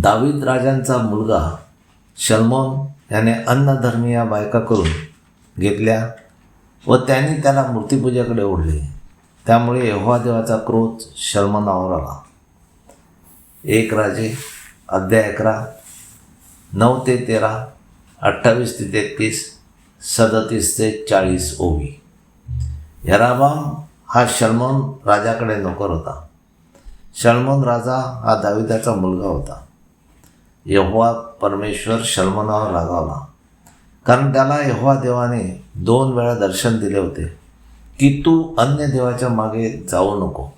दावीद राजांचा मुलगा शलमोन याने अन्नधर्मीय बायका करून घेतल्या व त्यांनी त्याला मूर्तीपूजेकडे ओढले. त्यामुळे यहोवा देवाचा क्रोध शलमनावर आला. एक राजे अध्याय अकरा नऊ ते तेरा अठ्ठावीस ते तेहतीस सदतीस ते चाळीस ओवी. यराबाम हा शलमोन राजाकडे नोकर होता. शलमोन राजा हा दाविदाचा मुलगा होता. यहोवा परमेश्वर शर्मनावर रागावला कारण त्याला यहोवा देवाने दोन वेळा दर्शन दिले होते की तू अन्य देवाच्या मागे जाऊ नको.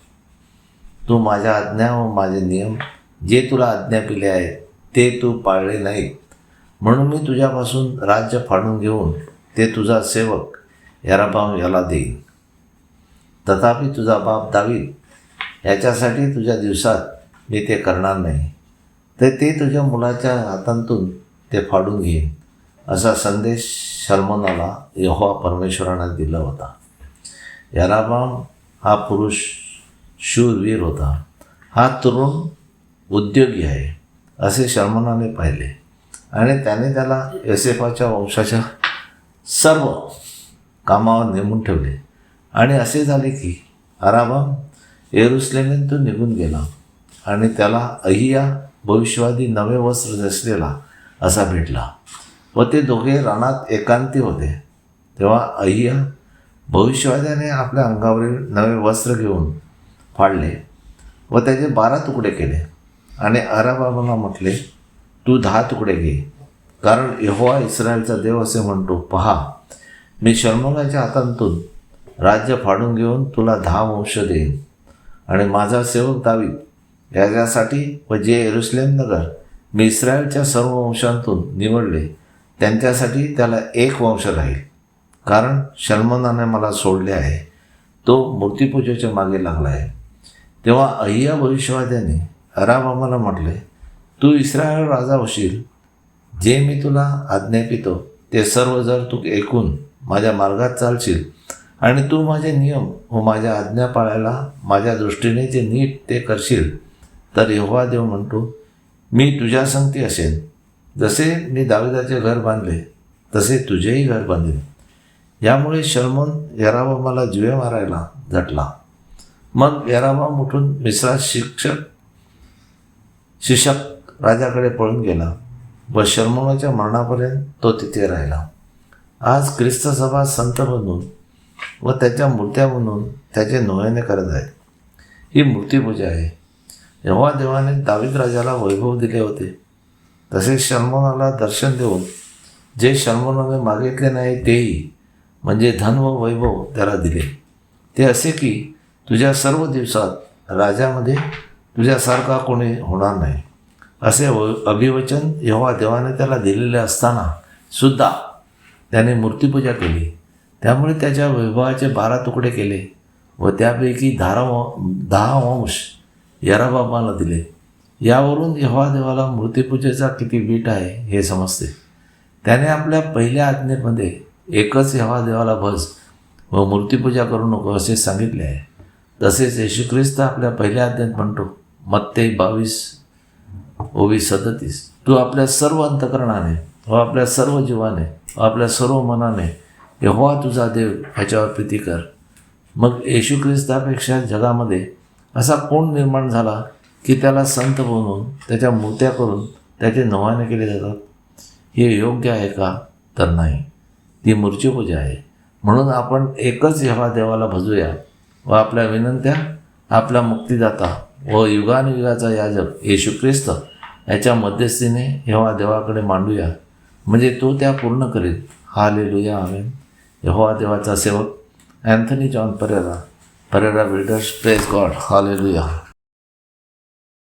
तू माझ्या आज्ञा व माझे नियम जे तुला आज्ञा केले आहेत ते तू पाळले नाहीत. म्हणून मी तुझ्यापासून राज्य फाडून घेऊन ते तुझा सेवक याराबाम याला देईन. तथापि तुझा बाप दावी याच्यासाठी तुझ्या दिवसात मी ते करणार नाही. तर ते तुझ्या मुलाच्या हातांतून ते फाडून घेईन असा संदेश शल्मोनाला यहोवा परमेश्वराने दिला होता. याराबाम हा पुरुष शूरवीर होता. हा तरुण उद्योगी आहे असे शर्मनाने पाहिले. आणि त्याने त्याला यसेफाच्या वंशाच्या सर्व कामावर नेमून ठेवले. आणि असे झाले की आराबाम तो निघून गेला. आणि त्याला अहिया भविष्यवादी नवे वस्त्र नेसलेला असा भेटला. व ते दोघे रानात एकांती होते. तेव्हा अय्या भविष्यवाद्याने आपल्या अंगावरील नवे वस्त्र घेऊन फाडले व त्याचे बारा तुकडे केले. आणि अराबाबाला म्हटले तू दहा तुकडे घे. कारण यहोवा इस्रायलचा देव असे म्हणतो पहा मी शर्मगाच्या हातांतून राज्य फाडून घेऊन तुला दहा वंश देईन. आणि माझा सेवक दावी याच्यासाठी व जे म्हणजे एरुसलेम नगर मी इस्रायलच्या सर्व वंशांतून निवडले त्यांच्यासाठी त्याला एक वंश राहील. कारण शल्मनाने मला सोडले आहे. तो मूर्तीपूजेच्या मागे लागला आहे. तेव्हा अय्या भविष्यवाद्याने अराबामाला म्हटले तू इस्रायल राजा होशील. जे मी तुला आज्ञापितो ते सर्व जर तू ऐकून माझ्या मार्गात चालशील आणि तू माझे नियम व माझ्या आज्ञा पाळायला माझ्या दृष्टीने जे नीट ते करशील तर यहोवा देव म्हणतो मी तुझ्या संगती असेन. जसे मी दाविदाचे घर बांधले तसे तुझेही घर बांधेन. यामुळे शल्मोन यराबामाला जुवे मारायला झटला. मग यराबाम उठून मिश्रा शिक्षक शिक्षक राजाकडे पळून गेला व शर्मोनाच्या मरणापर्यंत तो तिथे राहिला. आज ख्रिस्त सभा संत बनून व त्याच्या मूर्त्या बनवून त्याचे नोयाने करत आहेत ही मूर्तीपूजा आहे. जेव्हा देवाने दावीद राजाला वैभव दिले होते. तसेच शर्मोनाला दर्शन देऊन जे शर्मोनाने मागितले नाही तेही म्हणजे धन व वैभव त्याला दिले. ते असे की तुझ्या सर्व दिवसात राजामध्ये तुझ्यासारखा कोणी होणार नाही. असे व अभिवचन जेव्हा देवाने त्याला दिलेले असताना सुद्धा त्याने मूर्तीपूजा केली. त्यामुळे त्याच्या वैभवाचे बारा तुकडे केले व त्यापैकी धारा दहा वंश यराबाबाला दिले. यावरून यहोवा मूर्तीपूजेचा किती वीट आहे हे समजते. त्याने आपल्या पहिल्या आज्ञेमध्ये एकच यहोवा देवाला भस व मूर्तीपूजा करू नको असे सांगितले आहे. तसेच येशू ख्रिस्त आपल्या पहिल्या आज्ञेत म्हणतो मत्ते बावीस ओवीस सदतीस. तू आपल्या सर्व अंतकरणाने व आपल्या सर्व जीवाने व आपल्या सर्व मनाने यहोवा तुझा देव ह्याच्यावर प्रीती कर. मग येशू ख्रिस्तापेक्षा जगामध्ये असा कोण निर्माण झाला की त्याला संत बनवून त्याच्या मूर्त्या करून त्याचे नवाने केले जातात. हे योग्य आहे का? तर नाही. ती मूर्तीपूजा आहे. म्हणून आपण एकच ह्या देवाला भजूया व आपल्या विनंत्या आपला मुक्तिदाता व युगानुयुगाचा याजक येशू ख्रिस्त याच्या मध्यस्थीने हेवा देवाकडे मांडूया म्हणजे तो त्या पूर्ण करीत. हा लिहिलूया आम्ही यहोवा देवाचा सेवक Anthony John Pereira But I will just praise God. Hallelujah.